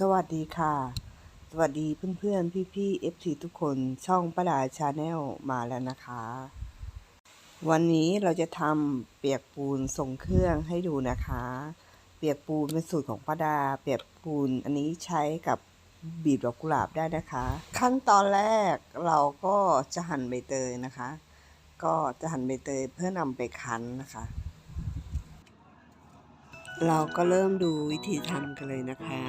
สวัสดีค่ะ สวัสดีเพื่อนๆ พี่ๆ FC ทุกคนช่องประดาชาแนลมาแล้วนะคะ วันนี้เราจะทำเปียกปูนทรงเครื่องให้ดูนะคะ เปียกปูนเป็นสูตรของป้าดา เปียกปูนอันนี้ใช้กับบีบดอกกุหลาบได้นะคะ ขั้นตอนแรกเราก็จะหั่นใบเตยนะคะ ก็จะหั่นใบเตยเพื่อนำไปคั้นนะคะ เราก็เริ่มดูวิธีทำกันเลยนะคะ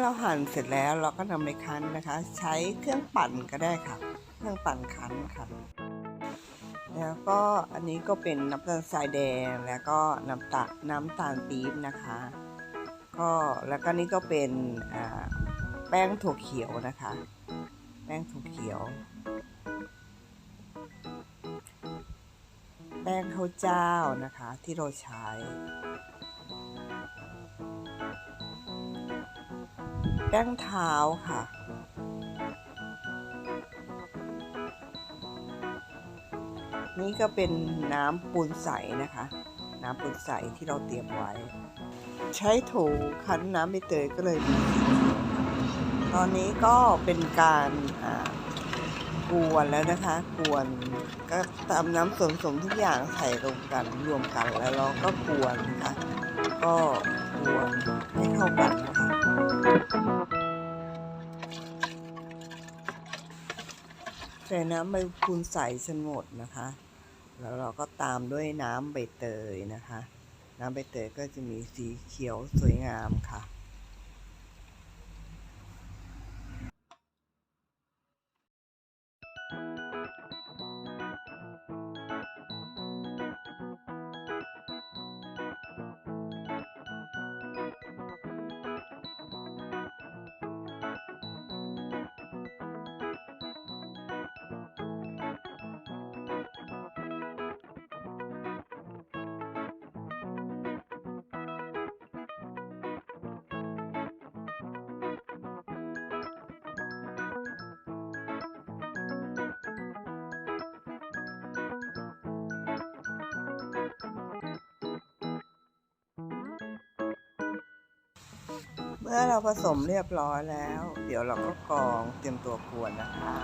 เราหั่นเสร็จแล้วเราก็นำไปคั้นนะคะ ใช้เครื่องปั่นก็ได้ค่ะ เครื่องปั่นคั้นค่ะ แล้วก็อันนี้ก็เป็นน้ำตาลทรายแดงแล้วก็น้ำตาลน้ำตาลปี๊บนะคะ ก็แล้วก็นี่ก็เป็นแป้งถั่วเขียวนะคะ แป้งถั่วเขียว แป้งข้าวเจ้านะคะที่เราใช้แป้งเท้าค่ะ นี่ก็เป็นน้ำปูนใสนะคะ น้ำปูนใสที่เราเตรียมไว้ ใช้โถคั้นน้ำใบเตยก็เลยมีตอนนี้ก็เป็นการกวนแล้วนะคะกวนก็ตามน้ำส่วนผสมทุกอย่างใส่ลงกันรวมกันแล้วเราก็กวนนะคะก็กวนให้เข้ากันนะคะใส่น้ำใบคูณใส่จนหมดนะคะ แล้วเราก็ตามด้วยน้ำใบเตยนะคะ น้ำใบเตยก็จะมีสีเขียวสวยงามค่ะ เมื่อเราผสมเรียบร้อยแล้ว เดี๋ยวเราก็กรองเตรียมตัวกวนนะคะ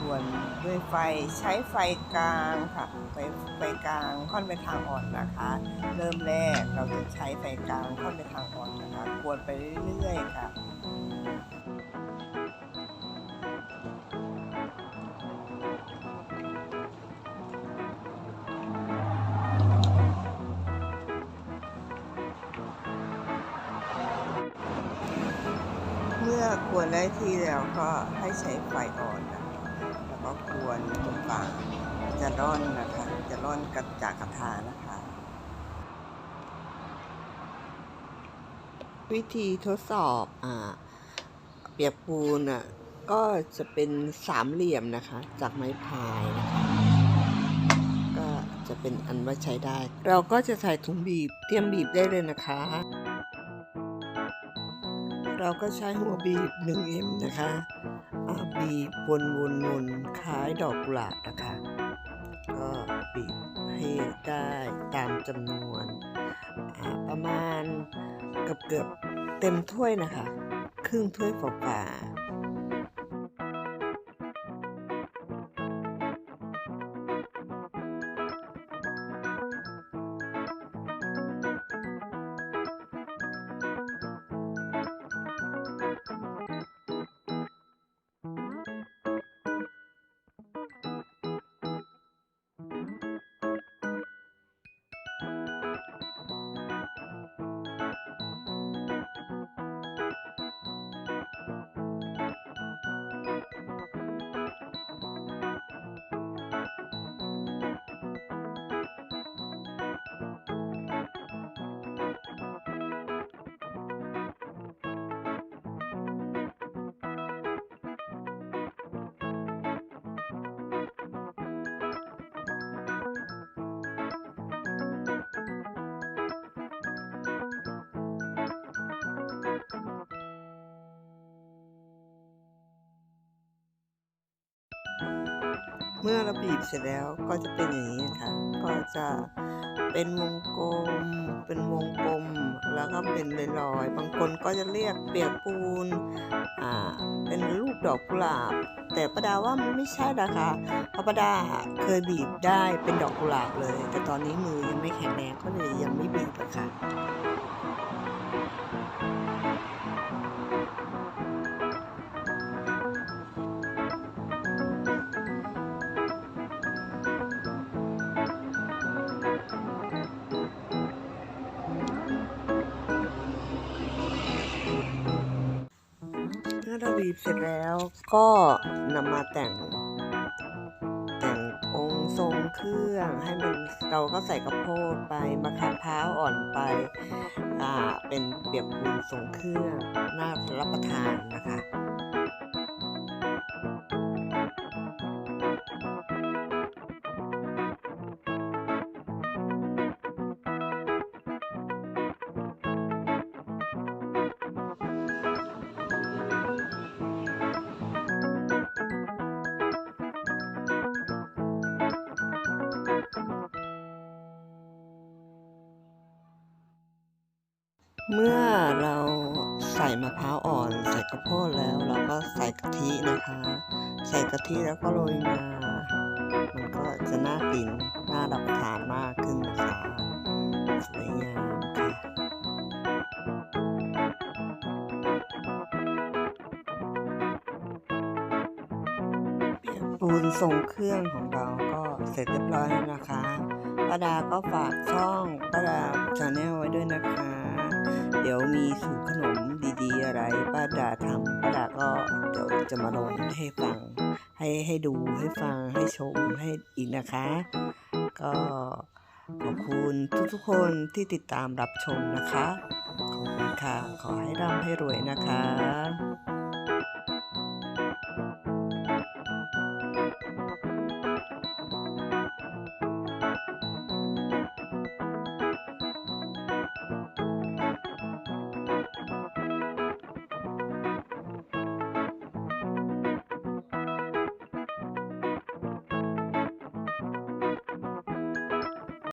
กวนด้วยไฟใช้ไฟกลางค่ะไฟไฟกลางค่อนไปทางอ่อนนะคะ เริ่มแรกเราจะใช้ไฟกลางค่อนไปทางอ่อนนะคะกวนไปเรื่อยๆค่ะ กวนได้ที่แล้วก็ให้ใช้ไฟอ่อนนะแล้วก็กวนจนกว่าจะร่อนนะคะ จะร่อนกระจากกระทานะคะ วิธีทดสอบอ่าเปียกปูนอะก็จะเป็นสามเหลี่ยมนะคะ จากไม้พายนะคะก็จะเป็นอันว่าใช้ได้ เราก็จะใส่ถุงบีบเตรียมบีบได้เลยนะคะ เราก็ใช้หัวบีบ 1M นะคะบีบวนวนวนคล้ายดอกกุหลาบนะคะ ก็บีบให้ได้ตามจำนวนประมาณเกือบเกือบเต็มถ้วยนะคะ ครึ่งถ้วยฝ่าๆ เมื่อเราบีบเสร็จแล้วก็จะเป็นอย่างนี้นะคะก็จะเป็นวงกลม เป็นวงกลม แล้วก็เป็นรอยๆ บางคนก็จะเรียกเปียกปูน อ่า เป็นรูปดอกกุหลาบ แต่ประดาว่ามันไม่ใช่นะคะเพราะประดาเคยบีบได้เป็นดอกกุหลาบเลย แต่ตอนนี้มือยังไม่แข็งแรงก็เลยยังไม่บีบอะค่ะ เมื่อเราบีบเสร็จแล้วก็นำมาแต่ง แต่งองค์ทรงเครื่องให้มันเราก็ใส่กระโพดไปมะขามพร้าวอ่อนไปอ่าเป็นเปียกปูนทรงเครื่องน่ารับประทานนะคะ เมื่อเราใส่มะพร้าวอ่อน ใส่ข้าวโพดแล้ว เราก็ใส่กะทินะคะ ใส่กะทิแล้วก็โรยงามันก็จะน่ากินน่ารับประทานมากขึ้นนะคะสวยงามค่ะเปียกปูนทรงเครื่องของเราก็เสร็จเรียบร้อยแล้วนะคะป้าดาก็ฝากช่องป้าดาชาแนลไว้ด้วยนะคะ เดี๋ยวมีสูตรขนมดีๆอะไรป้าดาทำป้าดาก็เดี๋ยวจะมาลงให้ฟัง ให้ให้ดูให้ฟังให้ชมให้อีกนะคะ ก็ขอบคุณทุกๆคนที่ติดตามรับชมนะคะ ขอบคุณค่ะ ขอให้ร่ำให้รวยนะคะ